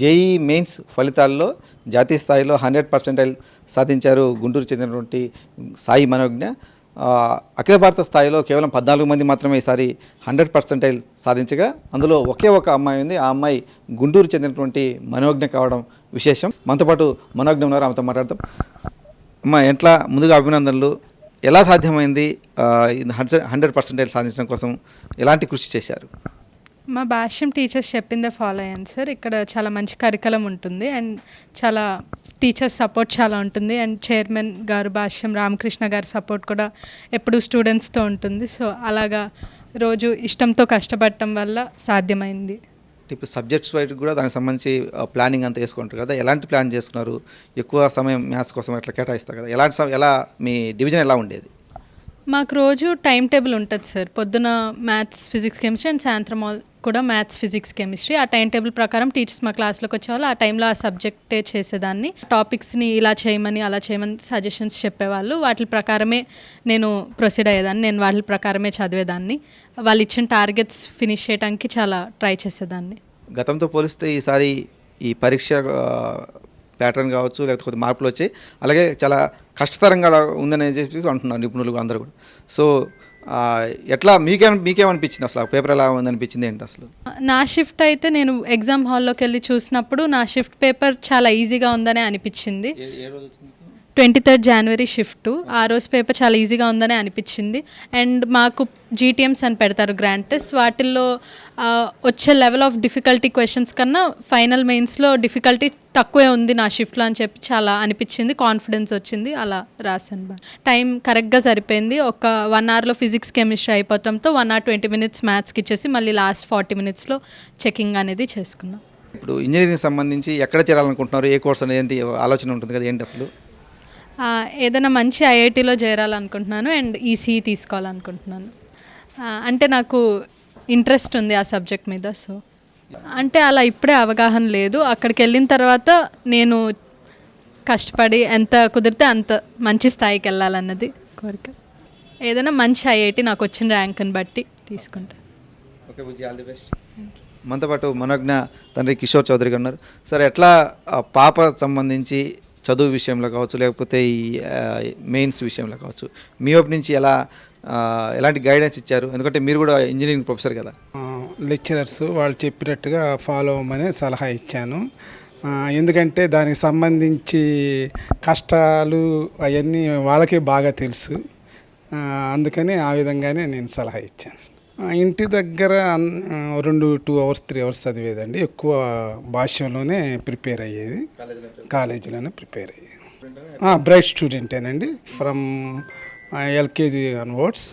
JEE mains ఫలితాల్లో జాతీయ స్థాయిలో హండ్రెడ్ పర్సెంటైల్ సాధించారు గుంటూరు చెందినటువంటి సాయి మనోజ్ఞ. అఖిల భారత స్థాయిలో కేవలం పద్నాలుగు మంది మాత్రమే ఈసారి హండ్రెడ్ పర్సెంటైల్ సాధించగా అందులో ఒకే ఒక అమ్మాయి ఉంది. ఆ అమ్మాయి గుంటూరు చెందినటువంటి మనోజ్ఞ కావడం విశేషం. మనతో పాటు మనోజ్ఞ ఉన్నారు. ఆమెతో మాట్లాడతాం. అమ్మ ఎట్లా ముందుగా అభినందనలు? ఎలా సాధ్యమైంది? హండ్రెడ్ పర్సెంటైల్ సాధించడం కోసం ఎలాంటి కృషి చేశారు? మా భాష్యం టీచర్స్ చెప్పిందే ఫాలో అయ్యాను సార్. ఇక్కడ చాలా మంచి కరికలం ఉంటుంది అండ్ చాలా టీచర్స్ సపోర్ట్ చాలా ఉంటుంది అండ్ చైర్మన్ గారు భాష్యం రామకృష్ణ గారి సపోర్ట్ కూడా ఎప్పుడు స్టూడెంట్స్తో ఉంటుంది. సో అలాగా రోజు ఇష్టంతో కష్టపడటం వల్ల సాధ్యమైంది. ఇప్పుడు సబ్జెక్ట్స్ వైజ్ కూడా దానికి సంబంధించి ప్లానింగ్ అంతా వేసుకుంటారు కదా. ఎలాంటి ప్లాన్ చేసుకున్నారు? ఎక్కువ సమయం మ్యాథ్స్ కోసం అట్లా కేటాయిస్తారు కదా. ఎలాంటి ఎలా మీ డివిజన్ ఎలా ఉండేది? మాకు రోజు టైం టేబుల్ ఉంటుంది సార్. పొద్దున మ్యాథ్స్ ఫిజిక్స్ కెమిస్ట్రీ అండ్ సాయంత్రం ఆల్ కూడా మ్యాథ్స్ ఫిజిక్స్ కెమిస్ట్రీ ఆ టైం టేబుల్ ప్రకారం టీచర్స్ మా క్లాస్లోకి వచ్చేవాళ్ళు. ఆ టైంలో ఆ సబ్జెక్టే చేసేదాన్ని. టాపిక్స్ని ఇలా చేయమని అలా చేయమని సజెషన్స్ చెప్పేవాళ్ళు. వాటి ప్రకారమే నేను ప్రొసీడ్ అయ్యేదాన్ని. నేను వాటి ప్రకారమే చదివేదాన్ని. వాళ్ళు ఇచ్చిన టార్గెట్స్ ఫినిష్ చేయడానికి చాలా ట్రై చేసేదాన్ని. గతంతో పోలిస్తే ఈసారి ఈ పరీక్ష ప్యాటర్న్ కావచ్చు లేకపోతే కొద్ది మార్పులు వచ్చాయి. అలాగే చాలా కష్టతరంగా ఉందని చెప్పి అంటున్నారు నిపుణులు అందరూ కూడా. సో ఎట్లా మీకే మీకేమనిపించింది అసలు? ఆ పేపర్ ఎలా ఉందనిపించింది ఏంటి అసలు? నా షిఫ్ట్ అయితే నేను ఎగ్జామ్ హాల్లోకి వెళ్ళి చూసినప్పుడు నా షిఫ్ట్ పేపర్ చాలా ఈజీగా ఉందనే అనిపించింది. ట్వంటీ థర్డ్ జనవరి షిఫ్ట్ ఆ రోజు పేపర్ చాలా ఈజీగా ఉందని అనిపించింది. అండ్ మాకు జీటీఎంస్ అని పెడతారు గ్రాంటెస్ టెస్ట్ వాటిల్లో వచ్చే లెవెల్ ఆఫ్ డిఫికల్టీ క్వశ్చన్స్ కన్నా ఫైనల్ మెయిన్స్లో డిఫికల్టీ తక్కువే ఉంది నా షిఫ్ట్లో అని చెప్పి చాలా అనిపించింది. కాన్ఫిడెన్స్ వచ్చింది. అలా రాశాను బా. టైం కరెక్ట్గా సరిపోయింది. ఒక వన్ అవర్లో ఫిజిక్స్ కెమిస్ట్రీ అయిపోవడంతో వన్ అవర్ ట్వంటీ మినిట్స్ మ్యాథ్స్కి ఇచ్చేసి మళ్ళీ లాస్ట్ ఫార్టీ మినిట్స్లో చెకింగ్ అనేది చేసుకున్నాం. ఇప్పుడు ఇంజనీరింగ్ సంబంధించి ఎక్కడ చేరాలనుకుంటున్నారు? ఏ కోర్స్ అనేది? ఆలోచన ఉంటుంది కదా ఏంటి అసలు? ఏదైనా మంచి ఐఐటీలో చేరాలనుకుంటున్నాను అండ్ ఈసీఈ తీసుకోవాలనుకుంటున్నాను. అంటే నాకు ఇంట్రెస్ట్ ఉంది ఆ సబ్జెక్ట్ మీద సో. అంటే అలా ఇప్పుడే అవగాహన లేదు. అక్కడికి వెళ్ళిన తర్వాత నేను కష్టపడి ఎంత కుదిరితే అంత మంచి స్థాయికి వెళ్ళాలన్నది కోరిక. ఏదైనా మంచి ఐఐటి నాకు వచ్చిన ర్యాంక్ని బట్టి తీసుకుంటా. ఓకే బుజ్జి ఆల్ ది బెస్ట్. మనతో పాటు మనోజ్ఞ తండ్రి కిషోర్ చౌదరి గారు ఉన్నారు. సార్ ఎట్లా పాప సంబంధించి చదువు విషయంలో కావచ్చు లేకపోతే ఈ మెయిన్స్ విషయంలో కావచ్చు మీ వైపు నుంచి ఎలా ఎలాంటి గైడెన్స్ ఇచ్చారు? ఎందుకంటే మీరు కూడా ఇంజనీరింగ్ ప్రొఫెసర్ కదా. లెక్చరర్స్ వాళ్ళు చెప్పినట్టుగా ఫాలో అవ్వమనే సలహా ఇచ్చాను. ఎందుకంటే దానికి సంబంధించి కష్టాలు అవన్నీ వాళ్ళకే బాగా తెలుసు. అందుకని ఆ విధంగానే నేను సలహా ఇచ్చాను. ఇంటి దగ్గర రెండు టూ అవర్స్ త్రీ అవర్స్ చదివేదండి. ఎక్కువ భాష్యంలోనే ప్రిపేర్ అయ్యేది. కాలేజీలోనే ప్రిపేర్ అయ్యేది. బ్రైట్ స్టూడెంటేనండి. From LKG onwards